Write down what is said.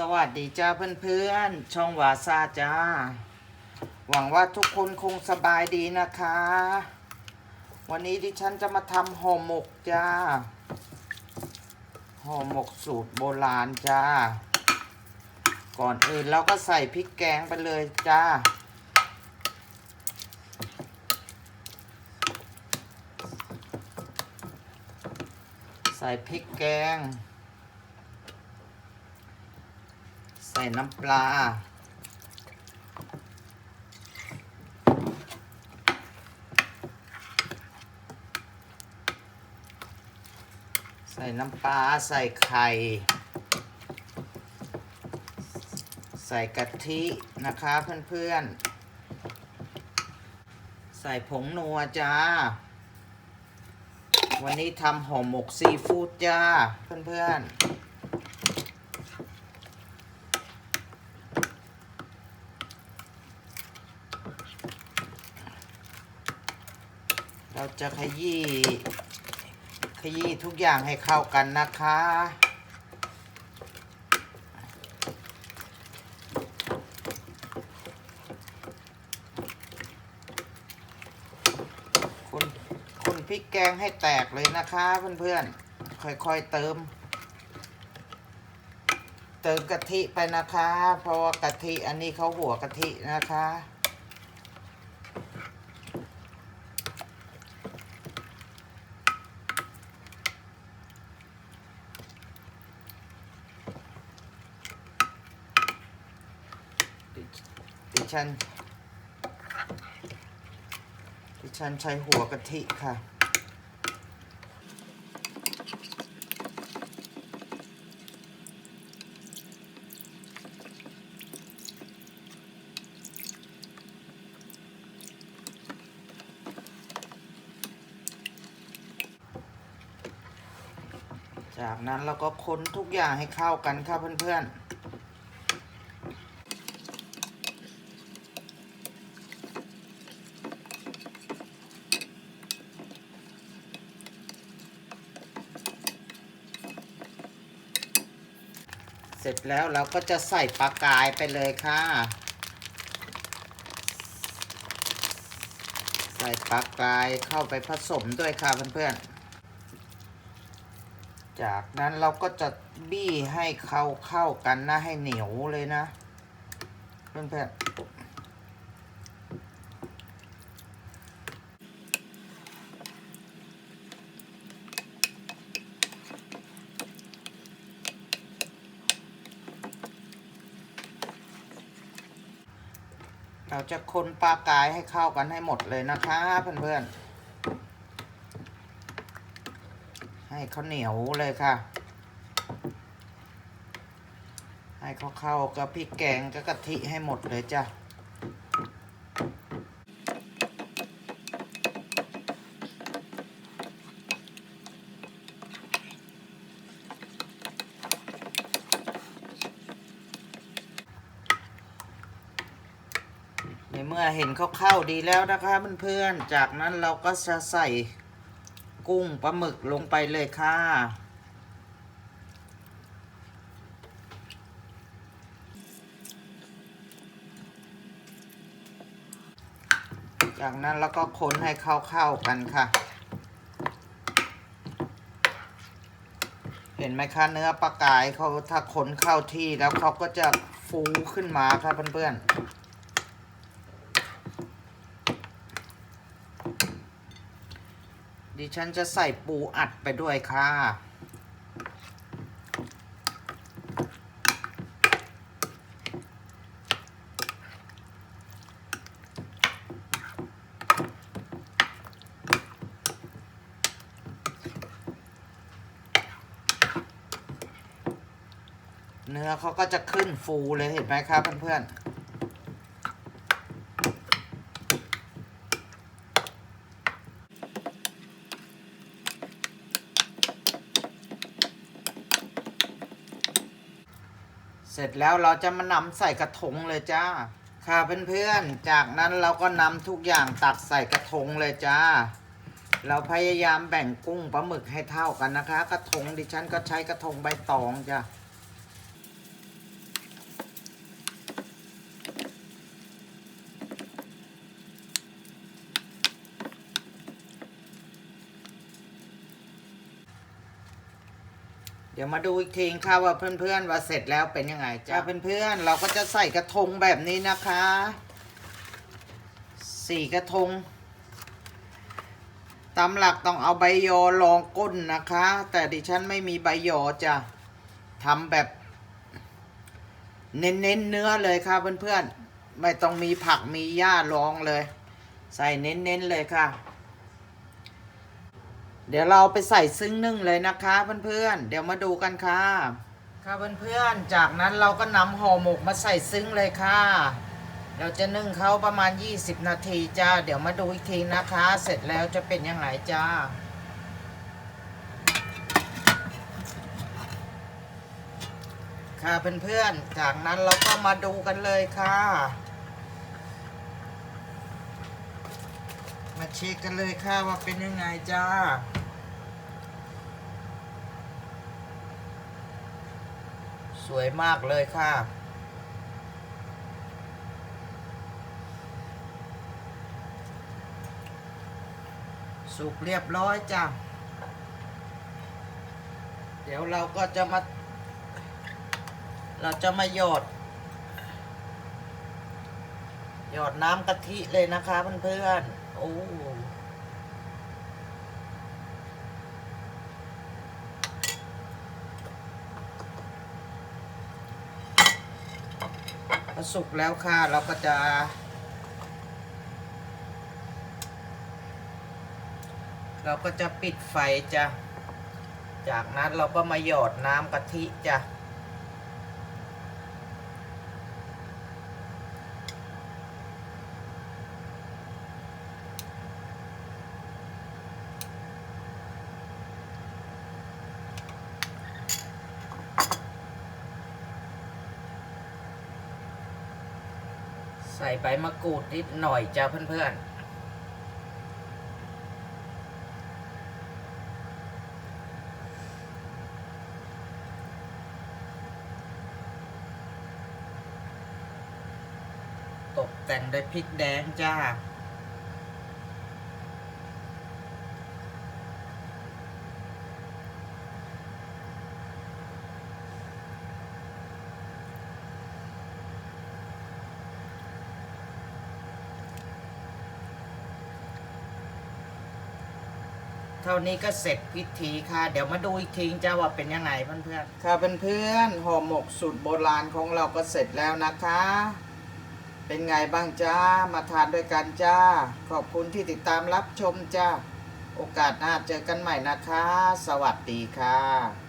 สวัสดีจ้าเพื่อนๆ ช่องวาซาจ้า หวังว่าทุกคนคงสบายดีนะคะ วันนี้ดิฉันจะมาทำห่อหมกจ้า ห่อหมกสูตรโบราณจ้า ก่อนอื่นเราก็ใส่พริกแกงไปเลยจ้า ใส่พริกแกง ใส่น้ำปลา ใส่น้ำปลา ใส่ไข่ ใส่กะทินะคะเพื่อนๆ ใส่ผงนัวจ้า วันนี้ทำห่อหมกซีฟู้ดจ้าเพื่อนๆ เราจะขยี้ขยี้ทุกอย่างให้เข้ากันนะคะคนคนพริกแกงให้แตกเลยนะคะ เพื่อนๆ ค่อยๆเติม เติมกะทิไปนะคะ เพราะว่ากะทิอันนี้เขาหัวกะทินะคะ ดิ ฉันดิฉันใช้หัวกะทิค่ะจากนั้นเราก็ค้นทุกอย่างให้เข้ากันค่ะเพื่อนๆ ร็จแล้วเราก็จะใส่ปลากายไปเลยค่ะ ใส่ปลากายเข้าไปผสมด้วยค่ะเพื่อนๆ จากนั้นเราก็จะบี้ให้เข้าเข้ากันนะให้เหนียวเลยนะ เพื่อนๆ เราจะคนปลากายให้เข้ากันให้หมดเลยนะคะเพื่อนๆ ให้เขาเหนียวเลยค่ะ ให้เขาเข้ากับพริกแกงกับกะทิให้หมดเลยจ้ะ ในเมื่อเห็นเขาเข้าดีแล้วนะคะเพื่อนๆ จากนั้นเราก็จะใส่กุ้งปลาหมึกลงไปเลยค่ะ จากนั้นเราก็คนให้เข้าๆกันค่ะ เห็นไหมคะเนื้อปลากายเขาถ้าคนเข้าที่แล้วเขาก็จะฟูขึ้นมาค่ะเพื่อนๆ ดิฉันจะใส่ปูอัดไปด้วยค่ะ เนื้อเขาก็จะขึ้นฟูเลยเห็นไหมครับเพื่อนๆ เสร็จแล้วเราจะมานำใส่กระทงเลยจ้า ค่ะเพื่อนๆ จากนั้นเราก็นำทุกอย่างตักใส่กระทงเลยจ้า เราพยายามแบ่งกุ้งปลาหมึกให้เท่ากันนะคะ กระทงดิฉันก็ใช้กระทงใบตองจ้า เดี๋ยวมาดูอีกทีค่ะว่าเพื่อนๆว่าเสร็จแล้วเป็นยังไงจ้าเพื่อนๆเราก็จะใส่กระทงแบบนี้นะคะสี่กระทงตามหลักต้องเอาใบยอรองก้นนะคะ แต่ดิฉันไม่มีใบยอจะทำแบบ เน้นๆเเนื้อเลยค่ะเพื่อนๆไม่ต้องมีผักมีหญ้ารองเลย ใส่เน้นๆเลยค่ะ เดี๋ยวเราไปใส่ซึ้งนึ่งเลยนะคะ เพื่อนๆ เดี๋ยวมาดูกันค่ะ ค่ะเพื่อนๆ จากนั้นเราก็นำห่อหมกมาใส่ซึ้งเลยค่ะ เราจะนึ่งเขาประมาณ 20 นาทีจ้า เดี๋ยวมาดูอีกทีนะคะ เสร็จแล้วจะเป็นยังไงจ้าค่ะเพื่อนๆ จากนั้นเราก็มาดูกันเลยค่ะ มาเช็คกันเลยค่ะว่าเป็นยังไงจ้า สวยมากเลยค่ะ สุกเรียบร้อยจ้ะเดี๋ยวเราก็จะมา เราจะมาหยอด หยอดน้ำกะทิเลยนะคะเพื่อนๆ โอ้พอสุกแล้วค่ะ เราก็จะ เราก็จะปิดไฟจ้ะ จากนั้นเราก็มาหยอดน้ำกะทิจ้ะ ใส่ใบมะกรูดนิดหน่อยจ้าเพื่อนๆตกแต่งด้วยพริกแดงจ้า เท่านี้ก็เสร็จพิธีค่ะ เดี๋ยวมาดูอีกทีจ้าว่าเป็นยังไงเพื่อนๆค่ะเพื่อนๆห่อหมกสูตรโบราณของเราก็เสร็จแล้วนะคะ เป็นไงบ้างจ้ามาทานด้วยกันจ้า ขอบคุณที่ติดตามรับชมจ้า โอกาสหน้าเจอกันใหม่นะคะ สวัสดีค่ะ